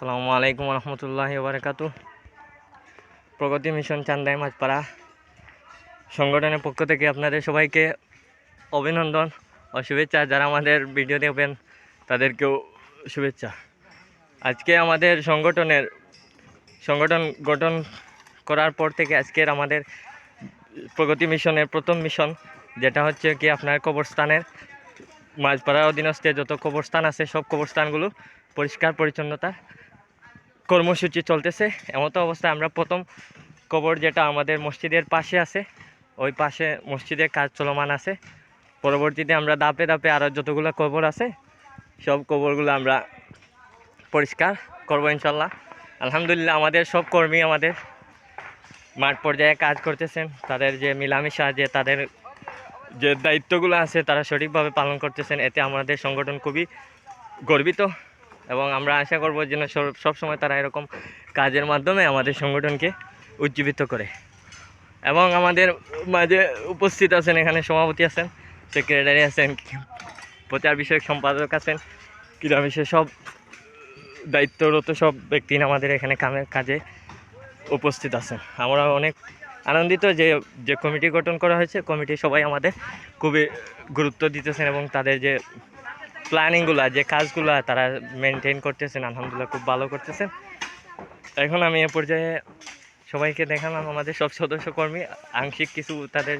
আসসালামু আলাইকুম রহমতুল্লাহ বারকাতু প্রগতি মিশন চান্দাই মাছপাড়া সংগঠনের পক্ষ থেকে আপনাদের সবাইকে অভিনন্দন ও শুভেচ্ছা। যারা আমাদের ভিডিও দেখবেন, তাদেরকেও শুভেচ্ছা। আজকে আমাদের সংগঠনের সংগঠন গঠন করার পর থেকে আজকের আমাদের প্রগতি মিশনের প্রথম মিশন, যেটা হচ্ছে কি আপনার কবরস্থানের মাঝপাড়া অধীনস্থে যত কবরস্থান আছে, সব কবরস্থানগুলো পরিষ্কার পরিচ্ছন্নতা কর্মসূচি চলতেছে। এমতো অবস্থায় আমরা প্রথম কবর যেটা আমাদের মসজিদের পাশে আছে, ওই পাশে মসজিদের কাজ চলমান আছে। পরবর্তীতে আমরা দাপে দাপে আরও যতগুলো কবর আছে, সব কবরগুলো আমরা পরিষ্কার করব ইনশাল্লাহ। আলহামদুলিল্লাহ আমাদের সব কর্মী আমাদের মাঠ পর্যায়ে কাজ করতেছেন। তাদের যে মিলামিশা, যে তাদের যে দায়িত্বগুলো আছে, তারা সঠিকভাবে পালন করতেছেন। এতে আমাদের সংগঠন খুবই গর্বিত। এবং আমরা আশা করব যেন সব- সবসময় তারা এরকম কাজের মাধ্যমে আমাদের সংগঠনকে উজ্জীবিত করে। এবং আমাদের মাঝে উপস্থিত আছেন, এখানে সভাপতি আছেন সেক্রেটারি আছেন, প্রচার বিষয়ক সম্পাদক আছেন ক্রীড়া বিষয়ে সব দায়িত্বরত সব ব্যক্তি আমাদের এখানে কামের কাজে উপস্থিত আছেন। আমরা অনেক আনন্দিত যে যে কমিটি গঠন করা হয়েছে, কমিটি সবাই আমাদের খুবই গুরুত্ব দিতেছেন এবং তাদের যে প্ল্যানিংগুলো যে কাজগুলো তারা মেনটেন করতেছেন, আলহামদুলিল্লাহ খুব ভালো করতেছেন। এখন আমি এ পর্যায়ে সবাইকে দেখালাম আমাদের সব সদস্য কর্মী। আংশিক কিছু তাদের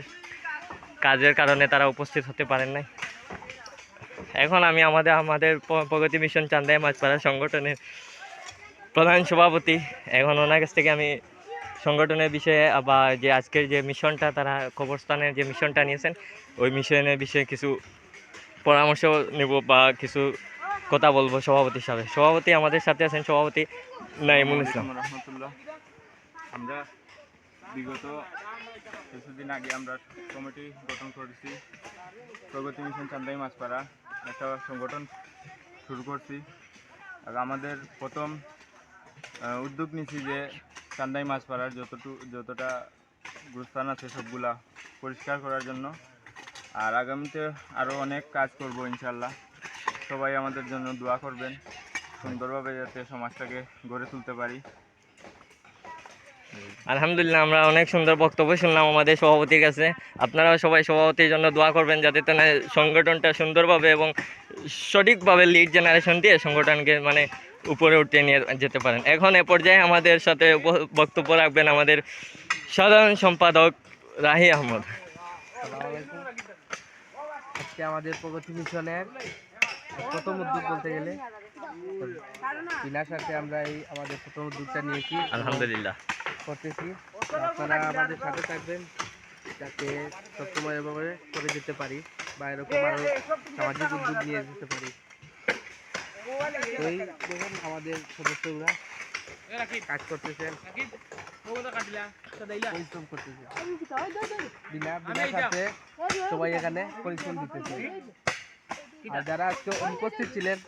কাজের কারণে তারা উপস্থিত হতে পারেন নাই। এখন আমি আমাদের আমাদের প্রগতি মিশন চান্দাই মাছপাড়া সংগঠনের প্রধান সভাপতি। এখন ওনার কাছ থেকে আমি সংগঠনের বিষয়ে বা যে আজকের যে মিশনটা তারা কবরস্থানের যে মিশনটা নিয়েছেন, ওই মিশনের বিষয়ে কিছু পরামর্শ নেব বা কিছু কথা বলব সভাপতির সাথে। সভাপতি আমাদের সাথে আছেন সভাপতি নাইমুল ইসলাম। আমরা বিগত কিছুদিন আগে আমরা কমিটি গঠন করেছি। প্রগতি মিশন চান্দাই মাছপাড়া একটা সংগঠন শুরু করছি। আর আমাদের প্রথম উদ্যোগ নিয়েছি যে চান্দাই মাছপাড়ার যতটু যতটা গুরুস্থান আছে সবগুলা পরিষ্কার করার জন্য। আর আগামীতে আরও অনেক কাজ করব ইনশাল্লাহ। সবাই আমাদের জন্য দোয়া করবেন সুন্দরভাবে যাতে সমাজটাকে গড়ে তুলতে পারি। আলহামদুলিল্লাহ আমরা অনেক সুন্দর বক্তব্য শুনলাম আমাদের সভাপতির কাছে। আপনারাও সবাই সভাপতির জন্য দোয়া করবেন যাতে তেনা সংগঠনটা সুন্দরভাবে এবং সঠিকভাবে লিড জেনারেশন দিয়ে সংগঠনকে মানে উপরে উঠে নিয়ে যেতে পারেন। এখন এ পর্যায়ে আমাদের সাথে উপ- বক্তব্য রাখবেন আমাদের সাধারণ সম্পাদক রাহি আহমদ। আসসালামু আলাইকুম। আজকে আমাদের প্রগতি মিশনের প্রথম উদ্যোগ বলতে গেলে। বিনা সাথে আমরা এই আমাদের প্রথম উদ্যোগটা নিয়েছি আলহামদুলিল্লাহ। করতেছি। আপনারা আমাদের সাথে থাকবেন যাতে সবসময় এভাবে করে যেতে পারি বা এরকম আরও সামাজিক উদ্যোগ নিয়ে যেতে পারি। এই দেখুন আমাদের সদস্যরা। কাজ করতেছেন পরিশ্রম করতেছে। বিনা বিনা সাথে সবাই এখানে পরিশ্রম দিতেছে। আর যারা আজকে অনুপস্থিত ছিলেন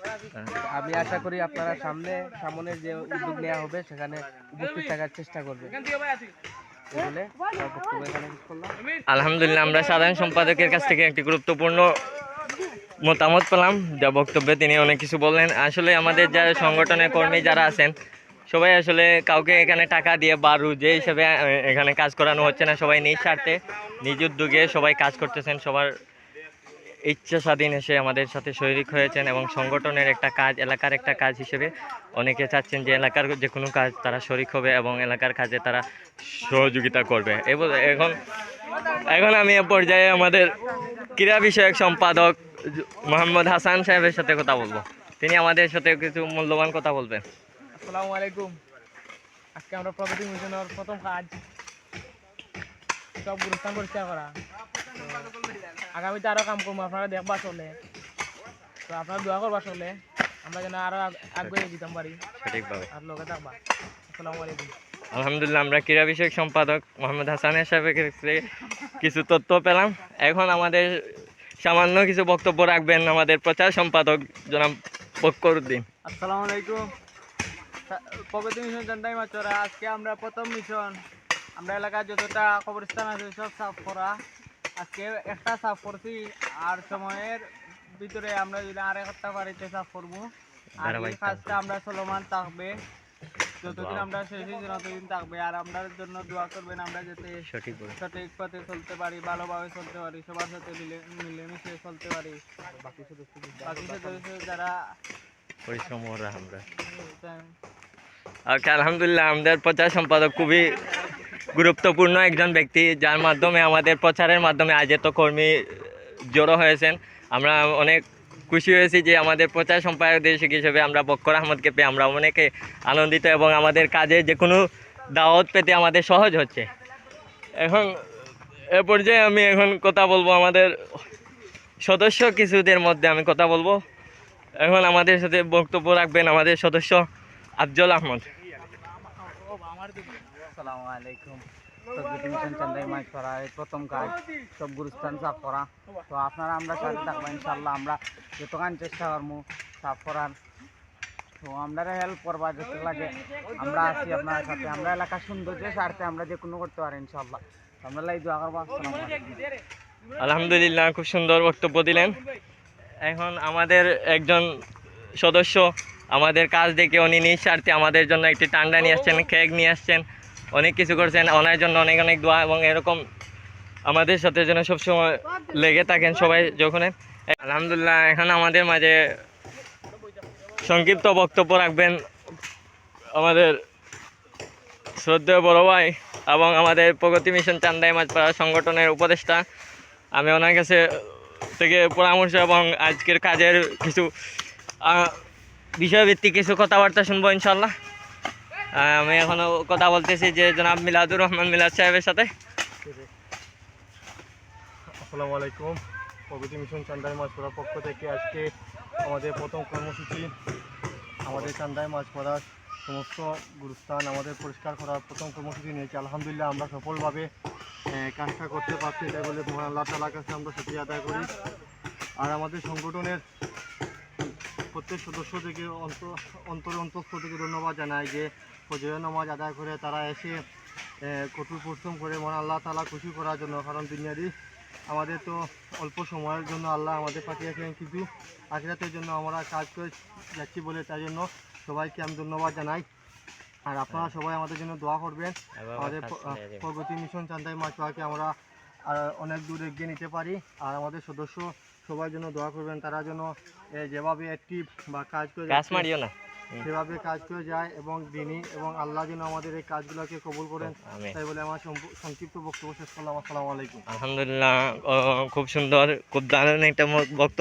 আমি আশা করি আপনারা সামনে সামনের যে উদ্যোগ নেওয়া হবে সেখানে উপস্থিত থাকার চেষ্টা করবেন করলাম। আলহামদুলিল্লাহ আমরা সাধারণ সম্পাদকের কাছ থেকে একটি গুরুত্বপূর্ণ মতামত পেলাম। যা বক্তব্যে তিনি অনেক কিছু বললেন। আসলে আমাদের যারা সংগঠনের কর্মী যারা আছেন সবাই আসলে কাউকে এখানে টাকা দিয়ে বারু যে হিসেবে এখানে কাজ করানো হচ্ছে না, সবাই নিজ স্বার্থে, নিজ উদ্যোগে সবাই কাজ করতেছেন, সবার ইচ্ছা স্বাধীন এসে আমাদের সাথে শরিক হয়েছেন এবং সংগঠনের একটা কাজ, এলাকার একটা কাজ হিসেবে অনেকে চাচ্ছেন যে এলাকার যে কোনো কাজ তারা শরিক হবে এবং এলাকার কাজে তারা সহযোগিতা করবে। এবং এখন এখন আমি এ পর্যায়ে আমাদের ক্রীড়া বিষয়ক সম্পাদক মোহাম্মদ হাসান সাহেবের সাথে কথা বলব। তিনি আমাদের সাথে কিছু মূল্যবান কথা বলবেন। আসসালামু আলাইকুম আজকে আমরা প্রগতি মিশনের প্রথম কাজ সব গুরুস্থান পরিষ্কার করা। আগামীতে আরও কাম করব আপনারা দেখবা চলে। তো আপনারা দোয়া করবা চলে আমরা যেন আরও আগে দিতাম পারি। সঠিকভাবে। আর লোকে থাকবা। আসসালামু আলাইকুম আলহামদুলিল্লাহ আমরা ক্রীড়া বিষয়ক সম্পাদক মোহাম্মদ হাসানের সাহেবের কাছ কিছু তথ্য পেলাম। এখন আমাদের সামান্য কিছু বক্তব্য রাখবেন আমাদের প্রচার সম্পাদক জনাব বকরুদ্দিন আসসালামু আলাইকুম প্রগতি মিশন চান্দাই মাচরা আজকে আমরা প্রথম মিশন। আমরা এলাকার যতটা কবরস্থান আছে সব সাফ করা। আজকে একটা সাফ করছি। আর সময়ের ভিতরে আমরা যদি আর একটা বাড়িতে সাফ করব। আর এই কাজটা আমরা চলমান থাকবে। যতদিন দোয়া। আমরা শেষ হয়েছি ততদিন থাকবে। আর আমাদের জন্য দোয়া করবেন আমরা যাতে সঠিক সঠিক পথে চলতে পারি ভালোভাবে চলতে পারি সবার সাথে মিলে মিলেমিশে চলতে পারি। বাকি সদস্য বাকি সদস্য যারা পরিশ্রম আমরা। আহ, ওকে আলহামদুলিল্লাহ, আমাদের প্রচার সম্পাদক খুবই গুরুত্বপূর্ণ একজন ব্যক্তি, যার মাধ্যমে আমাদের প্রচারের মাধ্যমে আজ এত কর্মী জড়ো হয়েছেন। আমরা অনেক খুশি হয়েছি যে আমাদের প্রচার সম্পাদক হিসেবে আমরা বক্কর আহমদকে পেয়ে আমরা অনেকে আনন্দিত এবং আমাদের কাজে যে কোনো দাওয়াত পেতে আমাদের সহজ হচ্ছে। এখন এ পর্যায়ে আমি এখন কথা বলব আমাদের সদস্য কিছুদের মধ্যে আমি কথা বলব। এখন আমাদের সাথে বক্তব্য রাখবেন আমাদের সদস্য আফজল আহমদ। আসসালামু আলাইকুম। মাছ করা এই প্রথম কাজ সব গুরুস্থান সাফ করা। তো আপনারা আমরা সাথে থাকব ইনশাল্লাহ আমরা যতক্ষণ চেষ্টা করব সাফ করার। তো আমরা হেল্প করবা যত লাগে। আমরা আছি আপনার সাথে। আমরা এলাকার সৌন্দর্য স্বার্থে আমরা যে কোনো করতে পারি ইনশাল্লাহ আমরা লাই দোয়া করব। আলহামদুলিল্লাহ খুব সুন্দর বক্তব্য দিলেন। এখন আমাদের একজন সদস্য আমাদের কাজ দেখে উনি নিঃস্বার্থে আমাদের জন্য একটি টান্ডা নিয়ে আসছেন, কেক নিয়ে আসছেন, অনেক কিছু করছেন, ওনার জন্য অনেক অনেক দোয়া এবং এরকম আমাদের সাথে যেন সবসময় লেগে থাকেন সবাই যখন আলহামদুলিল্লাহ, এখন আমাদের মাঝে সংক্ষিপ্ত বক্তব্য রাখবেন আমাদের শ্রদ্ধেয় বড় ভাই এবং আমাদের প্রগতি মিশন চান্দাই মাছপাড়া সংগঠনের উপদেষ্টা। আমি ওনার কাছে থেকে পরামর্শ এবং আজকের কাজের কিছু বিষয়ভিত্তিক কিছু কথাবার্তা শুনব ইনশাল্লাহ আমি এখনও কথা বলতেছি যে জনাব মিলাদুর রহমান মিলাদ সাহেবের সাথে। আসসালামু আলাইকুম। প্রগতি মিশন চান্দাই মাছ মাছপড়ার পক্ষ থেকে আজকে আমাদের প্রথম কর্মসূচি আমাদের চান্দাই মাছপড়ার সমস্ত গুরুস্থান আমাদের পরিষ্কার করার প্রথম কর্মসূচি নিয়েছি। আলহামদুলিল্লাহ আমরা সফলভাবে কাজটা করতে পারছি। তাই বলে মহান আল্লাহ তালার কাছে আমরা শুক্রিয়া আদায় করি। আর আমাদের সংগঠনের প্রত্যেক সদস্য থেকে অন্ত অন্তর অন্তঃস্থ থেকে ধন্যবাদ জানাই যে ফজরের নামাজ আদায় করে তারা এসে কঠোর পরিশ্রম করে মহান আল্লাহ তালা খুশি করার জন্য কারণ দুনিয়ারই আমাদের তো অল্প সময়ের জন্য আল্লাহ আমাদের পাঠিয়েছেন কিন্তু আখিরাতের জন্য আমরা কাজ করে যাচ্ছি বলে তাই জন্য সবাইকে আমি ধন্যবাদ জানাই। আর আপনারা সবাই আমাদের জন্য দোয়া করবেন। আমাদের প্রগতি মিশন চান্দাই মাছপাকে আমরা অনেক দূর এগিয়ে নিতে পারি। আর আমাদের সদস্য সবার জন্য দোয়া করবেন তারা যেন যেভাবে অ্যাক্টিভ বা কাজ করে কাজ মারিও না। সেভাবে কাজ করে যায় এবং দিনই এবং আল্লাহ যেন আমাদের এই কাজগুলোকে কবুল করেন। তাই বলে আমার সংক্ষিপ্ত বক্তব্য শেষ করলাম। আসসালামু আলাইকুম। আলহামদুলিল্লাহ খুব সুন্দর খুব দারুণ একটা বক্তব্য